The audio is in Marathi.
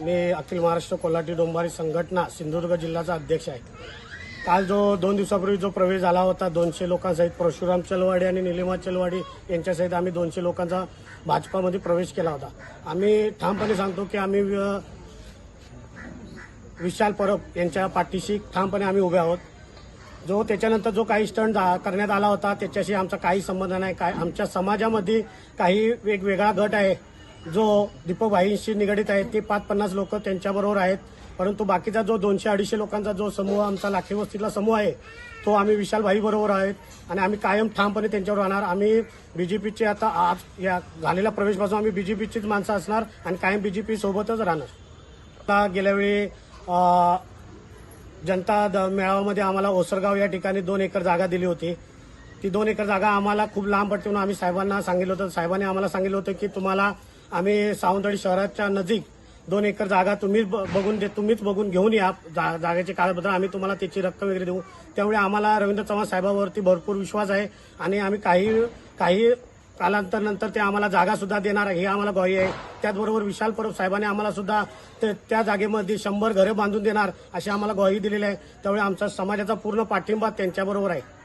मी अखिल महाराष्ट्र कोल्हाटी डोंबारी संघटना सिंधुदुर्ग जिल्ह्याचा अध्यक्ष आहे. काल जो दोन दिवसापूर्वी जो प्रवेश झाला होता दोनशे लोकांसहित परशुराम चलवाडी आणि निलिमा चलवाडी यांच्यासहित आम्ही दोनशे लोकांचा भाजपामध्ये प्रवेश केला होता. आम्ही ठामपणे सांगतो की आम्ही विशाल परब यांच्या पाठीशी ठामपणे आम्ही उभे आहोत. जो त्याच्यानंतर जो काही स्टंट करण्यात आला होता त्याच्याशी आमचा काही संबंध नाही. काय आमच्या समाजामध्ये काही वेगवेगळा गट आहे. जो दीपक भाईंशी निगडीत आहे ते पाच पन्नास लोक त्यांच्याबरोबर आहेत. परंतु बाकीचा जो दोनशे अडीचशे लोकांचा जो समूह आमचा लाखी वस्तीतला समूह आहे तो आम्ही विशाल भाई बरोबर आहेत आणि आम्ही कायम ठामपणे त्यांच्यावर राहणार. आम्ही बीजेपीचे आता आज या झालेल्या प्रवेशपासून आम्ही बीजेपीचीच माणसं असणार आणि कायम बीजेपी सोबतच राहणार. आता गेल्यावेळी जनता द मेळाव्यामध्ये आम्हाला ओसरगाव या ठिकाणी दोन एकर जागा दिली होती. ती दोन एकर जागा आम्हाला खूप लांब पडते म्हणून आम्ही साहेबांना सांगितलं होतं. साहेबांनी आम्हाला सांगितलं होतं की तुम्हाला आम्ही सावंतवाडी शहराच्या नजीक दोन एकर जागा तुम्हीच ब- बघून दे तुम्हीच बघून घेऊन या. जा- जागेचे कागदपत्र आम्ही तुम्हाला त्याची रक्कम वगैरे देऊ. त्यामुळे आम्हाला रवींद्र चव्हाण साहेबावरती भरपूर विश्वास आहे आणि आम्ही काही काही कालांतरनंतर ते आम्हाला जागा सुद्धा देणार आहे. हे आम्हाला ग्वाही आहे. त्याचबरोबर विशाल परब साहेबांनी आम्हाला सुद्धा ते- त्या जागेमध्ये शंभर घरे बांधून देणार अशी आम्हाला ग्वाही दिलेली आहे. त्यामुळे आमचा समाजाचा पूर्ण पाठिंबा त्यांच्याबरोबर आहे.